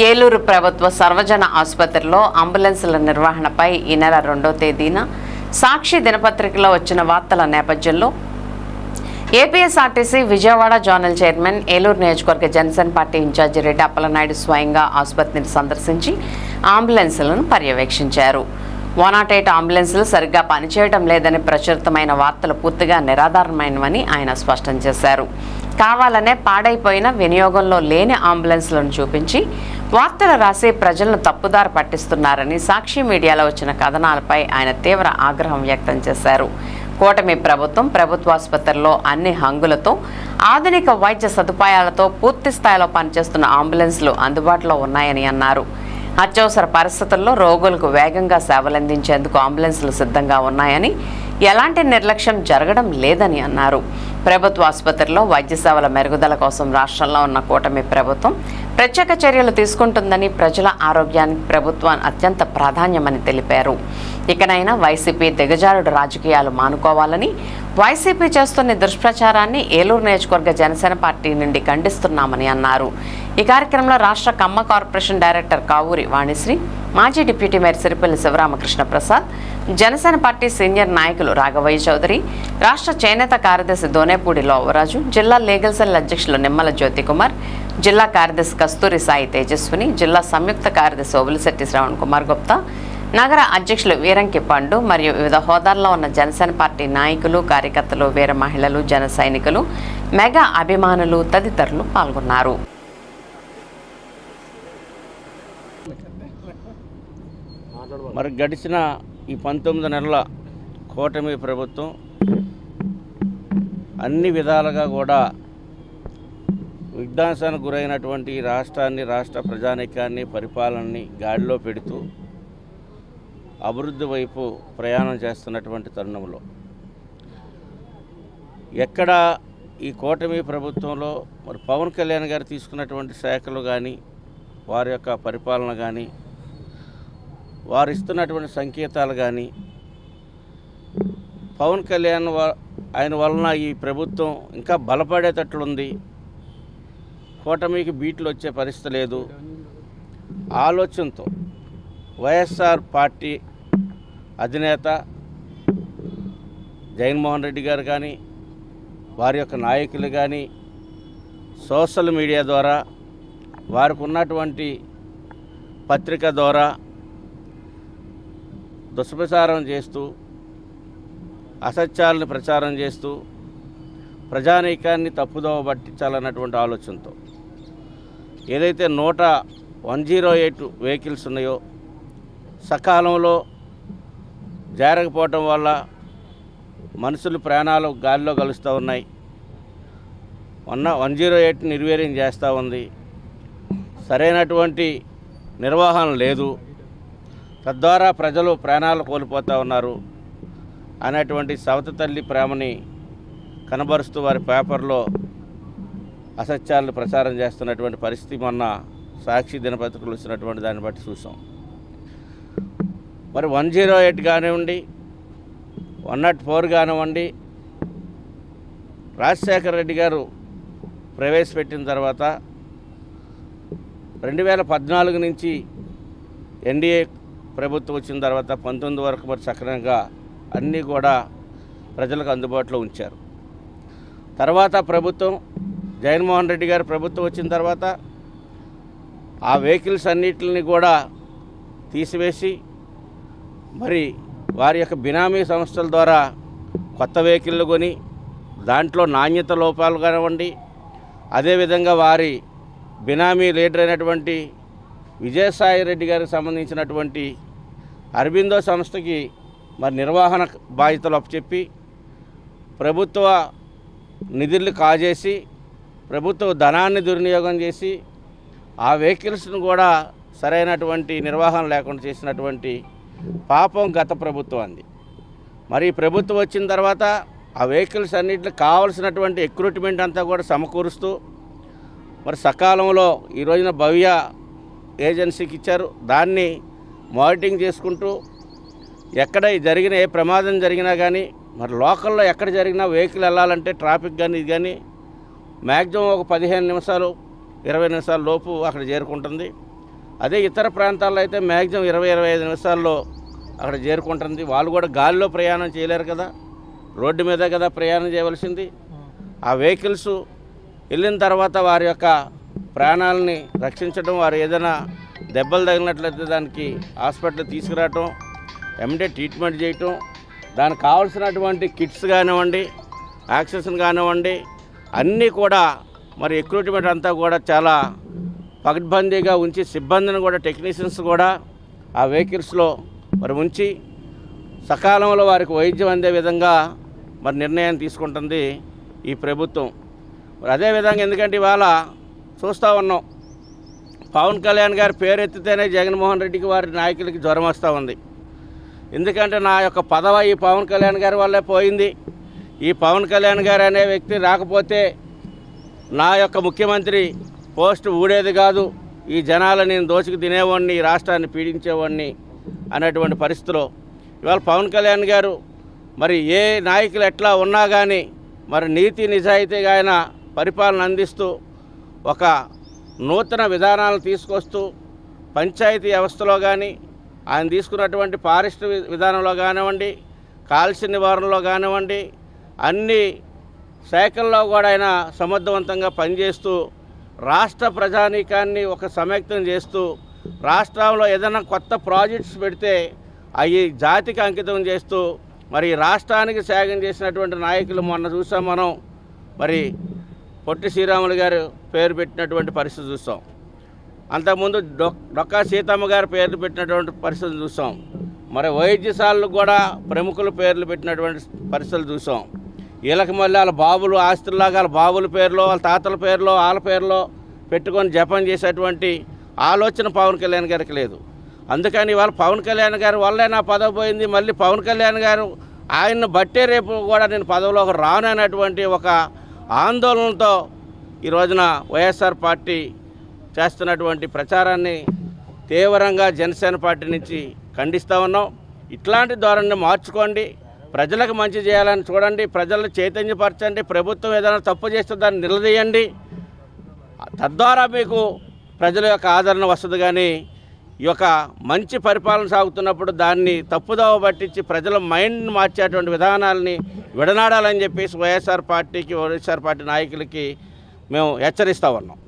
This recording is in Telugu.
ఏలూరు ప్రభుత్వ సర్వజన ఆసుపత్రిలో అంబులెన్సుల నిర్వహణపై ఈ నెల రెండో తేదీన సాక్షి దినపత్రికలో వచ్చిన వార్తల నేపథ్యంలో APSRTC Vijayawada zonal chairman Eluru నియోజకవర్గ జనసేన పార్టీ ఇన్ఛార్జి రెడ్డి అప్పలనాయుడు స్వయంగా ఆసుపత్రిని సందర్శించి అంబులెన్సులను పర్యవేక్షించారు. వన్ నాట్ ఎయిట్ అంబులెన్సులు సరిగ్గా పనిచేయడం లేదని ప్రచురితమైన వార్తలు పూర్తిగా నిరాధారమైనవని ఆయన స్పష్టం చేశారు. కావాలనే పాడైపోయిన వినియోగంలో లేని అంబులెన్స్లను చూపించి వార్తలు రాసి ప్రజలను తప్పుదారి పట్టిస్తున్నారని సాక్షి మీడియాలో వచ్చిన కథనాలపై ఆయన తీవ్ర ఆగ్రహం వ్యక్తం చేశారు. కూటమి ప్రభుత్వం ప్రభుత్వాసుపత్రుల్లో అన్ని హంగులతో ఆధునిక వైద్య సదుపాయాలతో పూర్తి స్థాయిలో పనిచేస్తున్న అంబులెన్స్లు అందుబాటులో ఉన్నాయని అన్నారు. అత్యవసర పరిస్థితుల్లో రోగులకు వేగంగా సేవలందించేందుకు అంబులెన్స్లు సిద్ధంగా ఉన్నాయని ఎలాంటి నిర్లక్ష్యం జరగడం లేదని అన్నారు. ప్రభుత్వ ఆసుపత్రిలో వైద్య సేవల మెరుగుదల కోసం రాష్ట్రంలో ఉన్న కూటమి ప్రభుత్వం ప్రత్యేక చర్యలు తీసుకుంటుందని ప్రజల ఆరోగ్యానికి ప్రభుత్వం అత్యంత ప్రాధాన్యమని తెలిపారు. ఇకనైనా వైసీపీ దిగజారుడు రాజకీయాలు మానుకోవాలని వైసీపీ చేస్తున్న దుష్ప్రచారాన్ని ఏలూరు నియోజకవర్గ జనసేన పార్టీ నుండి ఖండిస్తున్నామని అన్నారు. ఈ కార్యక్రమంలో రాష్ట్ర కమ్మ కార్పొరేషన్ డైరెక్టర్ కావూరి వాణిశ్రీ మాజీ deputy mayor Siripalli Sivaramakrishna Prasad Janasena party senior నాయకులు రాఘవయ్య చౌదరి రాష్ట్ర చేనేత కార్యదర్శి దోనేపూడి లోవరాజు జిల్లా లీగల్ సెల్ అధ్యక్షులు నిమ్మల జ్యోతికుమార్ జిల్లా కార్యదర్శి కస్తూరి సాయి తేజస్విని జిల్లా సంయుక్త కార్యదర్శి ఓబులిశెట్టి శ్రవణ్ కుమార్ గుప్తా నగర అధ్యక్షులు వీరంకి పండు మరియు వివిధ హోదాల్లో ఉన్న జనసేన పార్టీ నాయకులు కార్యకర్తలు వీర మహిళలు జన సైనికులు మెగా అభిమానులు తదితరులు పాల్గొన్నారు. మరి గడిచిన ఈ పంతొమ్మిది నెలల కూటమి ప్రభుత్వం అన్ని విధాలుగా కూడా విధ్వంసానికి గురైనటువంటి ఈ రాష్ట్రాన్ని రాష్ట్ర ప్రజానీకాన్ని పరిపాలనని గాడిలో పెడుతూ అభివృద్ధి వైపు ప్రయాణం చేస్తున్నటువంటి తరుణంలో ఎక్కడ ఈ కూటమి ప్రభుత్వంలో మరి పవన్ కళ్యాణ్ గారు తీసుకున్నటువంటి శాఖలు కానీ వారి యొక్క పరిపాలన కానీ వారు ఇస్తున్నటువంటి సంకేతాలు కానీ పవన్ కళ్యాణ్ వ- ఆయన వలన ఈ ప్రభుత్వం ఇంకా బలపడేటట్లుంది. కూటమికి బీట్లు వచ్చే పరిస్థితి లేదు. ఆలోచనతో వైఎస్ఆర్ పార్టీ అధినేత జగన్మోహన్ రెడ్డి గారు కానీ వారి యొక్క నాయకులు కానీ సోషల్ మీడియా ద్వారా వారికి ఉన్నటువంటి పత్రిక ద్వారా దుష్ప్రచారం చేస్తూ అసత్యాలను ప్రచారం చేస్తూ ప్రజానీకాన్ని తప్పుదోవ పట్టించాలన్నటువంటి ఆలోచనతో ఏదైతే నూట వన్ జీరో ఎయిట్ వెహికల్స్ ఉన్నాయో సకాలంలో జారకపోవటం వల్ల మనుషులు ప్రాణాలు గాలిలో కలుస్తూ ఉన్నాయి. వన్ వన్ జీరో ఎయిట్ నిర్వీర్యం చేస్తూ ఉంది. సరైనటువంటి నిర్వహణ లేదు. తద్వారా ప్రజలు ప్రాణాలు కోల్పోతూ ఉన్నారు అనేటువంటి సవత తల్లి ప్రేమని కనబరుస్తూ వారి పేపర్లో అసత్యాలను ప్రచారం చేస్తున్నటువంటి పరిస్థితి మొన్న సాక్షి దినపత్రికలు వచ్చినటువంటి దాన్ని బట్టి చూసాం. మరి వన్ జీరో ఎయిట్ కానివ్వండి వన్ నాట్ ఫోర్ కానివ్వండి రాజశేఖర రెడ్డి గారు ప్రవేశపెట్టిన తర్వాత రెండు వేల పద్నాలుగు నుంచి ఎన్డీఏ ప్రభుత్వం వచ్చిన తర్వాత పంతొమ్మిది వరకు మరి సక్రమంగా అన్నీ కూడా ప్రజలకు అందుబాటులో ఉంచారు. తర్వాత ప్రభుత్వం జగన్మోహన్ రెడ్డి గారు ప్రభుత్వం వచ్చిన తర్వాత ఆ వెహికల్స్ అన్నిటిని కూడా తీసివేసి మరి వారి యొక్క బినామీ సంస్థల ద్వారా కొత్త వెహికల్లు కొని దాంట్లో నాణ్యత లోపాలు కానివ్వండి అదేవిధంగా వారి బినామీ లీడర్ అయినటువంటి విజయసాయి రెడ్డి గారికి సంబంధించినటువంటి అరబిందో సంస్థకి మరి నిర్వహణ బాధ్యతలు అప్పచెప్పి ప్రభుత్వ నిధులు కాజేసి ప్రభుత్వ ధనాన్ని దుర్వినియోగం చేసి ఆ వెహికల్స్ను కూడా సరైనటువంటి నిర్వహణ లేకుండా చేసినటువంటి పాపం గత ప్రభుత్వం అంది మరి ప్రభుత్వం వచ్చిన తర్వాత ఆ వెహికల్స్ అన్నింటికి కావలసినటువంటి ఎక్రూట్మెంట్ అంతా కూడా సమకూరుస్తూ మరి సకాలంలో ఈ రోజున భవ్య ఏజెన్సీకి ఇచ్చారు. దాన్ని మానిటరింగ్ చేసుకుంటూ ఎక్కడ జరిగిన ఏ ప్రమాదం జరిగినా కానీ మరి లోకల్లో ఎక్కడ జరిగినా వెహికల్ వెళ్ళాలంటే ట్రాఫిక్ కానీ ఇది కానీ మ్యాక్సిమం ఒక పదిహేను నిమిషాలు ఇరవై నిమిషాల లోపు అక్కడ చేరుకుంటుంది. అదే ఇతర ప్రాంతాల్లో అయితే మ్యాక్సిమం ఇరవై ఇరవై ఐదు నిమిషాల్లో అక్కడ చేరుకుంటుంది. వాళ్ళు కూడా గాలిలో ప్రయాణం చేయలేరు కదా. రోడ్డు మీద కదా ప్రయాణం చేయవలసింది. ఆ వెహికల్స్ వెళ్ళిన తర్వాత వారి యొక్క ప్రాణాలని రక్షించడం వారు ఏదైనా దెబ్బలు తగిలినట్లయితే దానికి హాస్పిటల్ తీసుకురావటం ఎమ్మటే ట్రీట్మెంట్ చేయటం దానికి కావాల్సినటువంటి కిట్స్ కానివ్వండి ఆక్సిజన్ కానివ్వండి అన్నీ కూడా మరి ఎక్విప్మెంట్ అంతా కూడా చాలా పగడ్బందీగా ఉంచి సిబ్బందిని కూడా టెక్నీషియన్స్ కూడా ఆ వెహికల్స్లో మరి ఉంచి సకాలంలో వారికి వైద్యం అందే విధంగా మరి నిర్ణయం తీసుకుంటుంది ఈ ప్రభుత్వం. మరి అదేవిధంగా ఎందుకంటే ఇవాళ చూస్తూ ఉన్నాం. పవన్ కళ్యాణ్ గారి పేరు ఎత్తితేనే జగన్మోహన్ రెడ్డికి వారి నాయకులకి జ్వరం వస్తూ ఉంది. ఎందుకంటే నా యొక్క పదవ ఈ పవన్ కళ్యాణ్ గారి వల్లే పోయింది. ఈ పవన్ కళ్యాణ్ గారు అనే వ్యక్తి రాకపోతే నా యొక్క ముఖ్యమంత్రి పోస్ట్ ఊడేది కాదు. ఈ జనాలు నేను దోచుకు తినేవాడిని ఈ రాష్ట్రాన్ని పీడించేవాడిని అనేటువంటి పరిస్థితిలో ఇవాళ పవన్ కళ్యాణ్ గారు మరి ఏ నాయకులు ఎట్లా ఉన్నా కానీ మరి నీతి నిజాయితీగా ఆయన పరిపాలన అందిస్తూ ఒక నూతన విధానాలను తీసుకొస్తూ పంచాయతీ వ్యవస్థలో కానీ ఆయన తీసుకున్నటువంటి ఫారెస్ట్ విధానంలో కానివ్వండి కాల్ష్య నివారణలో కానివ్వండి అన్ని శాఖల్లో కూడా ఆయన సమర్థవంతంగా పనిచేస్తూ రాష్ట్ర ప్రజానీకాన్ని ఒక సమైక్తం చేస్తూ రాష్ట్రంలో ఏదైనా కొత్త ప్రాజెక్ట్స్ పెడితే అవి జాతికి అంకితం చేస్తూ మరి రాష్ట్రానికి త్యాగం చేసినటువంటి నాయకులు మొన్న చూసాం మనం. మరి పొట్టి శ్రీరాములు గారు పేరు పెట్టినటువంటి పరిస్థితి చూసాం అంతకుముందు డొ డొక్కా సీతమ్మ గారి పేర్లు పెట్టినటువంటి పరిస్థితులు చూసాం మరి వైద్యశాలలు కూడా ప్రముఖుల పేర్లు పెట్టినటువంటి పరిస్థితులు చూసాం వీళ్ళకి మళ్ళీ వాళ్ళ బాబులు ఆస్తుల్లాగా వాళ్ళ బాబుల పేర్లో వాళ్ళ తాతల పేర్లో వాళ్ళ పేర్లో పెట్టుకొని జపం చేసేటువంటి ఆలోచన పవన్ కళ్యాణ్ గారికి లేదు. అందుకని ఇవాళ పవన్ కళ్యాణ్ గారి వల్లే నా పదవి పోయింది మళ్ళీ పవన్ కళ్యాణ్ గారు ఆయన్ని బట్టే రేపు కూడా నేను పదవిలోకి రాను అనేటువంటి ఒక ఆందోళనతో ఈ రోజున వైఎస్ఆర్ పార్టీ చేస్తున్నటువంటి ప్రచారాన్ని తీవ్రంగా జనసేన పార్టీ నుంచి ఖండిస్తూ ఉన్నాం. ఇట్లాంటి ధోరణిని మార్చుకోండి. ప్రజలకు మంచి చేయాలని చూడండి. ప్రజలను చైతన్యపరచండి. ప్రభుత్వం ఏదైనా తప్పు చేస్తే దాన్ని నిలదీయండి. తద్వారా మీకు ప్రజల యొక్క ఆదరణ వస్తుంది కానీ ఈ యొక్క మంచి పరిపాలన సాగుతున్నప్పుడు దాన్ని తప్పుదోవ పట్టించి ప్రజల మైండ్ మార్చేటువంటి విధానాలని విడనాడాలని చెప్పేసి వైఎస్ఆర్ పార్టీకి వైఎస్ఆర్ పార్టీ నాయకులకి మేము హెచ్చరిస్తూ ఉన్నాం.